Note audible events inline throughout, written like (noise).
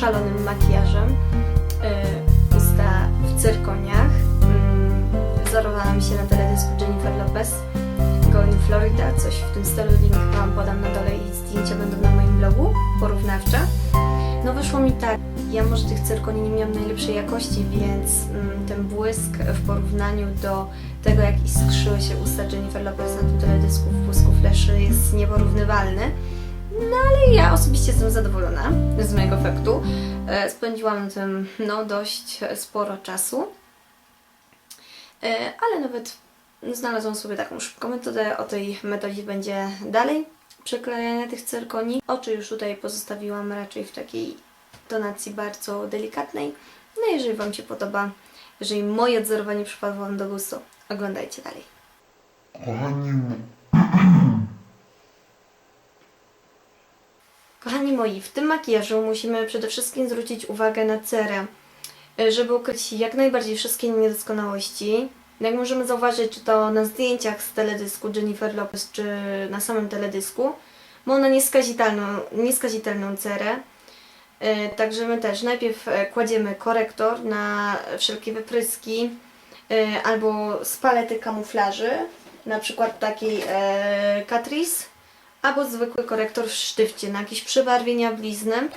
szalonym makijażem. Yy, usta w cyrkoniach. Yy, wzorowałam się na teledysku Jennifer Lopez. Going Florida, coś w tym stylu. Link Wam podam na dole i zdjęcia będą na moim blogu porównawcze. No wyszło mi tak, ja może tych cyrkoni nie miałam najlepszej jakości, więc mm, ten błysk w porównaniu do tego, jak iskrzyły się usta Jennifer Lopez na tym teledysku w błysku fleszy jest nieporównywalny. No ale ja osobiście jestem zadowolona z mojego efektu. E, Spędziłam na tym no, dość sporo czasu. E, Ale nawet znalazłam sobie taką szybką metodę. O tej metodzie będzie dalej przeklejania tych cyrkoni. Oczy już tutaj pozostawiłam raczej w takiej tonacji bardzo delikatnej. No jeżeli Wam się podoba, jeżeli moje odzorowanie przypadło Wam do gustu, oglądajcie dalej. Kochani, Kochani moi, w tym makijażu musimy przede wszystkim zwrócić uwagę na cerę, y, żeby ukryć jak najbardziej wszystkie niedoskonałości. Jak możemy zauważyć, czy to na zdjęciach z teledysku Jennifer Lopez, czy na samym teledysku, ma ona nieskazitelną, nieskazitelną cerę. Y, Także my też najpierw e, kładziemy korektor na wszelkie wypryski albo z palety kamuflaży, na przykład takiej e, Catrice, albo zwykły korektor w sztywcie na jakieś przebarwienia, blizny.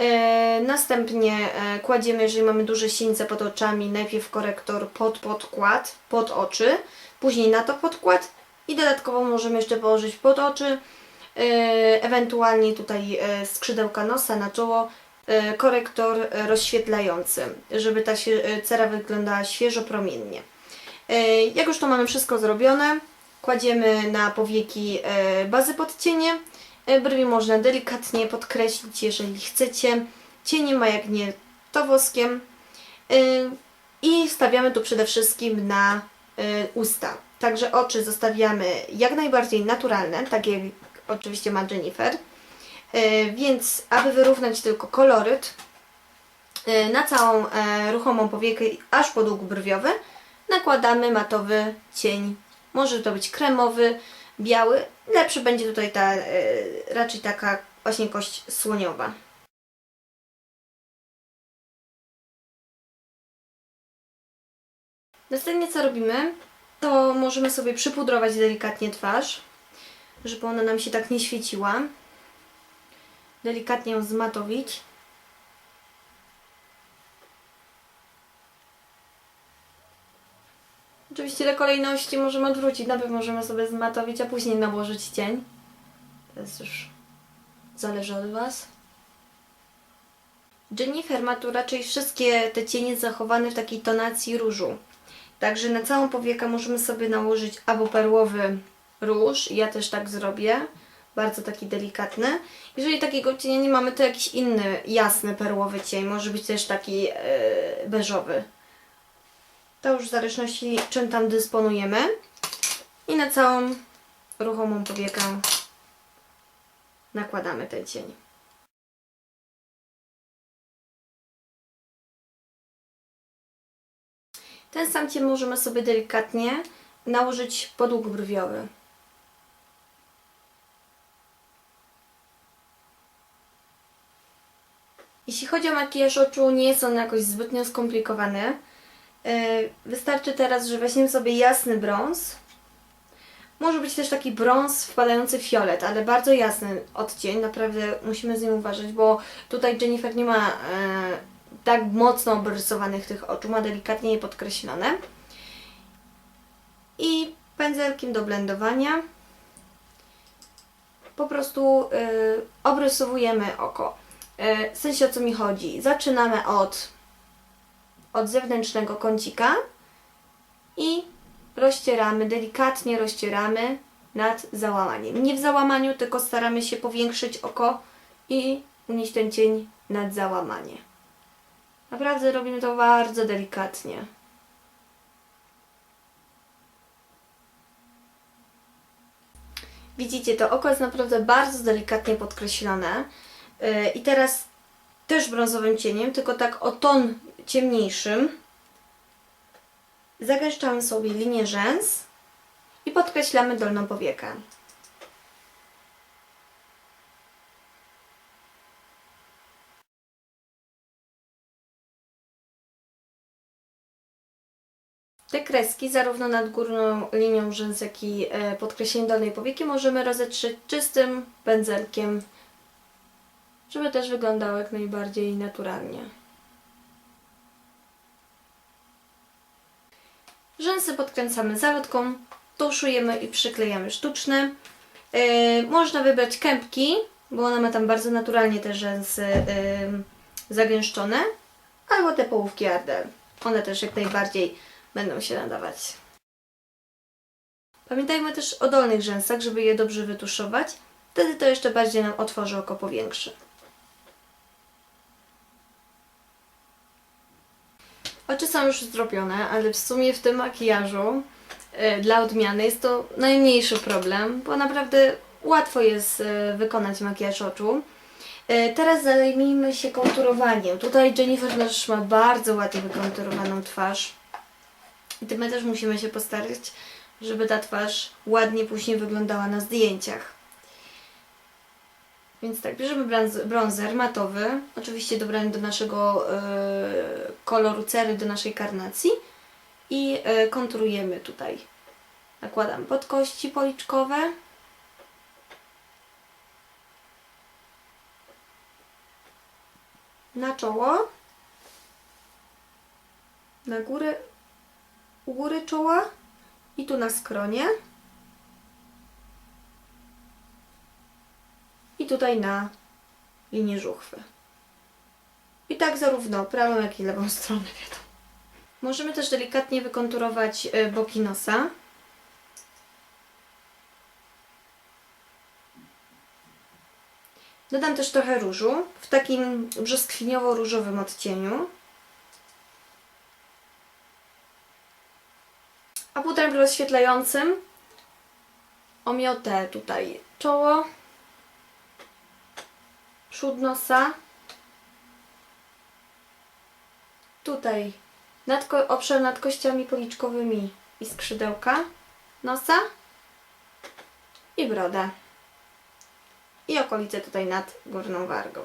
E, następnie e, kładziemy, jeżeli mamy duże sińce pod oczami, najpierw korektor pod podkład, pod oczy, później na to podkład i dodatkowo możemy jeszcze położyć pod oczy, e, ewentualnie tutaj skrzydełka nosa na czoło, korektor rozświetlający, żeby ta cera wyglądała świeżo, promiennie. Jak już to mamy wszystko zrobione, kładziemy na powieki e, bazy pod cienie. E, Brwi można delikatnie podkreślić, jeżeli chcecie. Cienie ma jak nie to woskiem. E, I stawiamy tu przede wszystkim na usta. Także oczy zostawiamy jak najbardziej naturalne, tak jak oczywiście ma Jennifer. Więc aby wyrównać tylko koloryt, na całą ruchomą powiekę aż po dług brwiowy nakładamy matowy cień. Może to być kremowy, biały. Lepszy będzie tutaj ta e, raczej taka właśnie kość słoniowa. Następnie co robimy? To możemy sobie przypudrować delikatnie twarz, żeby ona nam się tak nie świeciła. Delikatnie ją zmatowić. Oczywiście te kolejności możemy odwrócić. Najpierw możemy sobie zmatowić, a później nałożyć cień. To jest już zależy od Was. Jennifer ma tu raczej wszystkie te cienie zachowane w takiej tonacji różu. Także na całą powiekę możemy sobie nałożyć albo perłowy róż. Ja też tak zrobię. Bardzo taki delikatny. Jeżeli takiego cienia nie mamy, to jakiś inny, jasny, perłowy cień. Może być też taki yy, beżowy. To już w zależności czym tam dysponujemy. I na całą ruchomą powiekę nakładamy ten cień. Ten sam cień możemy sobie delikatnie nałożyć podłóg brwiowy. Jeśli chodzi o makijaż oczu, nie jest on jakoś zbytnio skomplikowany. Yy, Wystarczy teraz, że weźmiemy sobie jasny brąz. Może być też taki brąz wpadający w fiolet, ale bardzo jasny odcień. Naprawdę musimy z nim uważać, bo tutaj Jennifer nie ma e, tak mocno obrysowanych tych oczu, ma delikatnie je podkreślone. I pędzelkiem do blendowania po prostu y, obrysowujemy oko. Y, w sensie o co mi chodzi? Zaczynamy od od zewnętrznego kącika i rozcieramy, delikatnie rozcieramy nad załamaniem. Nie w załamaniu, tylko staramy się powiększyć oko i unieść ten cień nad załamanie. Naprawdę robimy to bardzo delikatnie. Widzicie, to oko jest naprawdę bardzo delikatnie podkreślone. Yy, I teraz też brązowym cieniem, tylko tak o ton ciemniejszym zagęszczamy sobie linię rzęs i podkreślamy dolną powiekę. Te kreski, zarówno nad górną linią rzęs, jak i e, podkreślenie dolnej powieki możemy rozetrzeć czystym pędzelkiem, żeby też wyglądało jak najbardziej naturalnie. Rzęsy podkręcamy zalotką, tuszujemy i przyklejamy sztuczne. E, można wybrać kępki, bo ona ma tam bardzo naturalnie te rzęsy e, zagęszczone, albo te połówki Ardell. One też jak najbardziej będą się nadawać. Pamiętajmy też o dolnych rzęsach, żeby je dobrze wytuszować. Wtedy to jeszcze bardziej nam otworzy oko powiększy. Oczy są już zrobione, ale w sumie w tym makijażu e, dla odmiany jest to najmniejszy problem, bo naprawdę łatwo jest e, wykonać makijaż oczu. E, Teraz zajmijmy się konturowaniem. Tutaj Jennifer też ma bardzo ładnie wykonturowaną twarz. I my też musimy się postarać, żeby ta twarz ładnie później wyglądała na zdjęciach. Więc tak, bierzemy bronzer matowy, oczywiście dobrany do naszego e, koloru cery, do naszej karnacji i e, konturujemy tutaj. Nakładam pod kości policzkowe. Na czoło. Na górę, u góry czoła i tu na skronie. Tutaj na linię żuchwy. I tak zarówno prawą, jak i lewą stronę, wiadomo. Możemy też delikatnie wykonturować e, boki nosa. Dodam też trochę różu w takim brzoskwiniowo-różowym odcieniu. A putrem rozświetlającym omiotę tutaj czoło, przód nosa, tutaj nad obszar nad kościami policzkowymi i skrzydełka nosa i brodę i okolice tutaj nad górną wargą.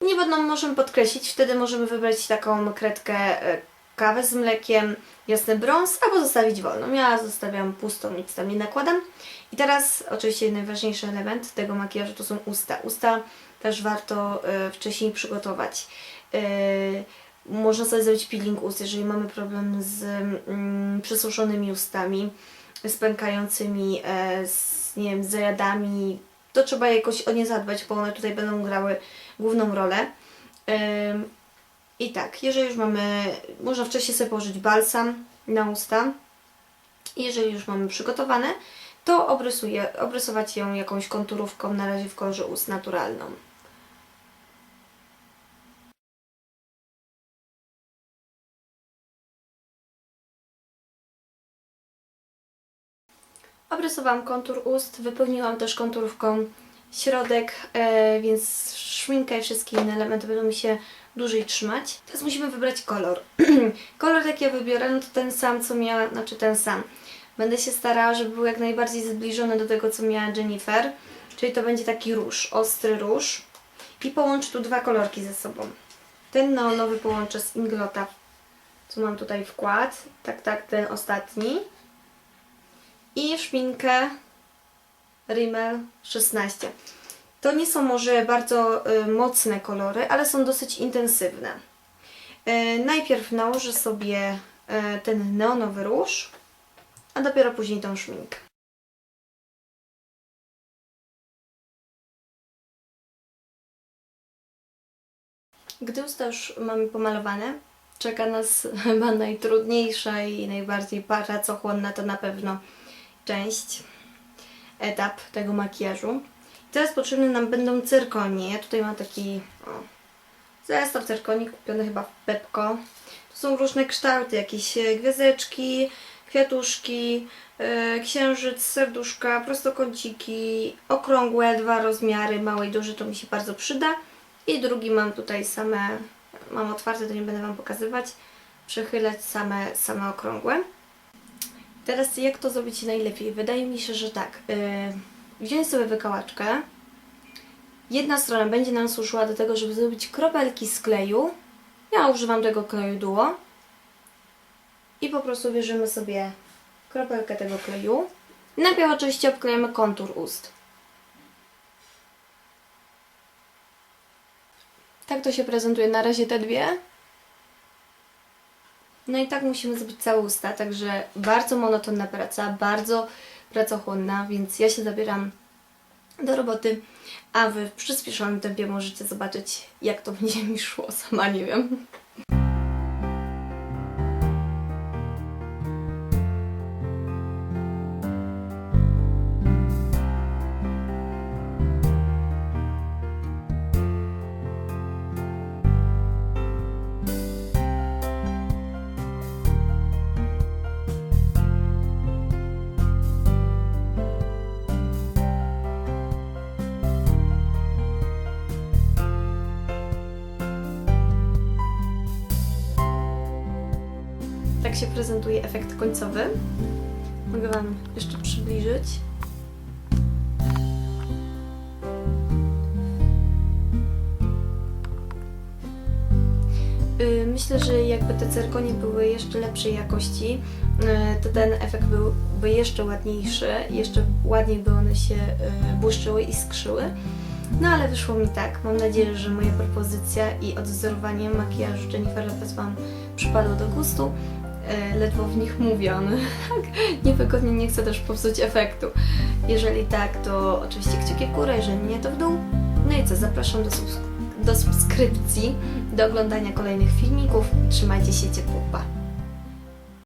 Niewodną możemy podkreślić, wtedy możemy wybrać taką kredkę e, kawę z mlekiem, jasny brąz, albo zostawić wolną. Ja zostawiam pustą, nic tam nie nakładam. I teraz oczywiście najważniejszy element tego makijażu to są usta. Usta też warto e, wcześniej przygotować. E, można sobie zrobić peeling ust, jeżeli mamy problem z mm, przesuszonymi ustami, z pękającymi, e, z, nie wiem, z zajadami, to trzeba jakoś o nie zadbać, bo one tutaj będą grały główną rolę. I tak, jeżeli już mamy, można wcześniej sobie położyć balsam na usta. Jeżeli już mamy przygotowane, to obrysuję, obrysować ją jakąś konturówką, na razie w kolorze ust naturalną. Obrysowałam kontur ust, wypełniłam też konturówką środek, e, więc szminka i wszystkie inne elementy będą mi się dłużej trzymać. Teraz musimy wybrać kolor. (clears throat) kolor jaki ja wybiorę, no to ten sam co miała, znaczy ten sam. Będę się starała, żeby był jak najbardziej zbliżony do tego co miała Jennifer, czyli to będzie taki róż, ostry róż. I połączę tu dwa kolorki ze sobą. Ten neonowy połączę z Inglota, co mam tutaj wkład, tak, tak, ten ostatni i szminkę Rimmel 16. To nie są może bardzo y, mocne kolory, ale są dosyć intensywne. Y, najpierw nałożę sobie y, ten neonowy róż, a dopiero później tą szminkę. Gdy usta już mamy pomalowane, czeka nas (laughs) chyba najtrudniejsza i najbardziej pracochłonna to na pewno część, etap tego makijażu. Teraz potrzebne nam będą cyrkonie. Ja tutaj mam taki o, zestaw cyrkoni kupiony chyba w Pepko. To są różne kształty, jakieś e, gwiazdeczki, kwiatuszki, e, księżyc, serduszka, prostokąciki, okrągłe, dwa rozmiary, mały i duży, to mi się bardzo przyda. I drugi mam tutaj same, mam otwarte, to nie będę Wam pokazywać, przechylać same, same okrągłe. Teraz jak to zrobić najlepiej? Wydaje mi się, że tak. Yy, wziąć sobie wykałaczkę. Jedna strona będzie nam służyła do tego, żeby zrobić kropelki z kleju. Ja używam tego kleju duo. I po prostu bierzemy sobie kropelkę tego kleju. Najpierw oczywiście obklejemy kontur ust. Tak to się prezentuje na razie te dwie. No i tak musimy zrobić całe usta, także bardzo monotonna praca, bardzo pracochłonna, więc ja się zabieram do roboty, a Wy w przyspieszonym tempie możecie zobaczyć, jak to (laughs) będzie mi szło, sama nie wiem. Tak się prezentuje efekt końcowy. Mogę Wam jeszcze przybliżyć. Y, Myślę, że jakby te cyrkonie były jeszcze lepszej jakości, y, to ten efekt byłby jeszcze ładniejszy, jeszcze ładniej by one się y, błyszczyły i skrzyły. No ale wyszło mi tak. Mam nadzieję, że moja propozycja i odwzorowanie makijażu Jennifer Lopez Wam przypadło do gustu. E, Ledwo w nich mówię, (laughs) tak niewygodnie nie chcę też popsuć efektu. Jeżeli tak, to oczywiście kciuki w górę, jeżeli nie, to w dół. No i co, zapraszam do, subsk- do subskrypcji, do oglądania kolejnych filmików. Trzymajcie się ciepło, pa!